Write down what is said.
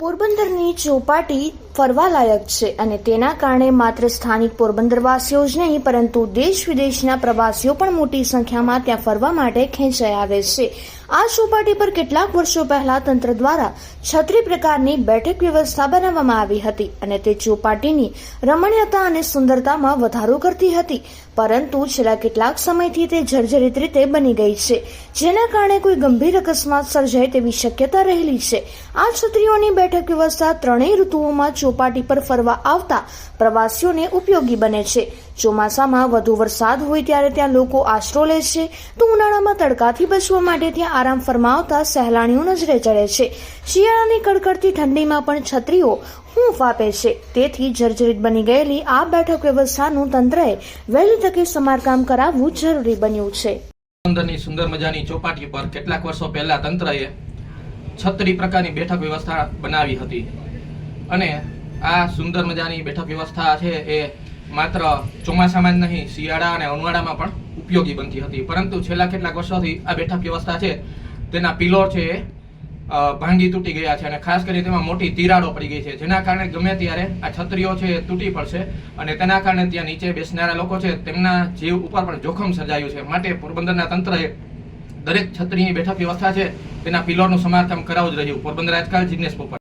પોરબંદરની ચોપાટી ફરવાલાયક છે અને તેના કારણે માત્ર સ્થાનિક પોરબંદરવાસીઓ જ નહીં, પરંતુ દેશ વિદેશના પ્રવાસીઓ પણ મોટી સંખ્યામાં ત્યાં ફરવા માટે ખેંચાઈ આવે છે. આ ચોપાટી પર કેટલાક વર્ષો પહેલા તંત્ર દ્વારા છત્રી પ્રકારની બેઠક વ્યવસ્થા બનાવવામાં આવી હતી અને તે ચોપાટીની રમણીયતા અને સુંદરતામાં વધારો કરતી હતી. પરંતુ છેલ્લા કેટલાક સમયથી તે જર્જરિત રીતે બની ગઈ છે, જેના કારણે કોઈ ગંભીર અકસ્માત સર્જાય તેવી શક્યતા રહેલી છે. આ છત્રીઓની બેઠક વ્યવસ્થા ત્રણેય ઋતુઓમાં ચોપાટી પર ફરવા આવતા પ્રવાસીઓને ઉપયોગી બને છે. ચોમાસામાં વધુ વરસાદ હોય ત્યારે ત્યાં લોકો આશરો લે છે. તો ઉનાળામાં તડકાથી બચવા માટે ત્યાં આરામ ફરમાવતા સહેલાણીઓ નજરે ચડે છે. શિયાળાની કડકડતી ઠંડીમાં પણ છત્રીઓ હૂંફ આપે છે. તેથી જર્જરિત બની ગયેલી આ બેઠક વ્યવસ્થાનું તંત્રએ વહેલી તકે સમારકામ કરાવવું જરૂરી બન્યું છે. અંદરની સુંદર મજાની ચોપાટી પર કેટલાક વર્ષો પહેલા તંત્રએ છત્રી પ્રકારની બેઠક વ્યવસ્થા બનાવી હતી. અને આ સુંદર મજાની બેઠક વ્યવસ્થા છે એ માત્ર ચોમાસામાં જ નહીં, શિયાળા અને ઉનાળામાં પણ ઉપયોગી બનતી હતી. પરંતુ છેલ્લા કેટલાક વર્ષોથી આ બેઠક વ્યવસ્થા છે, તેના પિલોર છે એ ભાંગી તૂટી ગયા છે અને ખાસ કરી તેમાં મોટી તિરાડો પડી ગઈ છે. જેના કારણે ગમે ત્યારે આ છત્રીઓ છે એ તૂટી પડશે અને તેના કારણે ત્યાં નીચે બેસનારા લોકો છે તેમના જીવ ઉપર પણ જોખમ સર્જાયું છે. માટે પોરબંદરના તંત્રએ દરેક છત્રીની બેઠક વ્યવસ્થા છે, તેના પિલોરનું સમારકામ કરાવવું જ રહ્યું. પોરબંદર આજકાલ જિગ્નેશ પોપટ.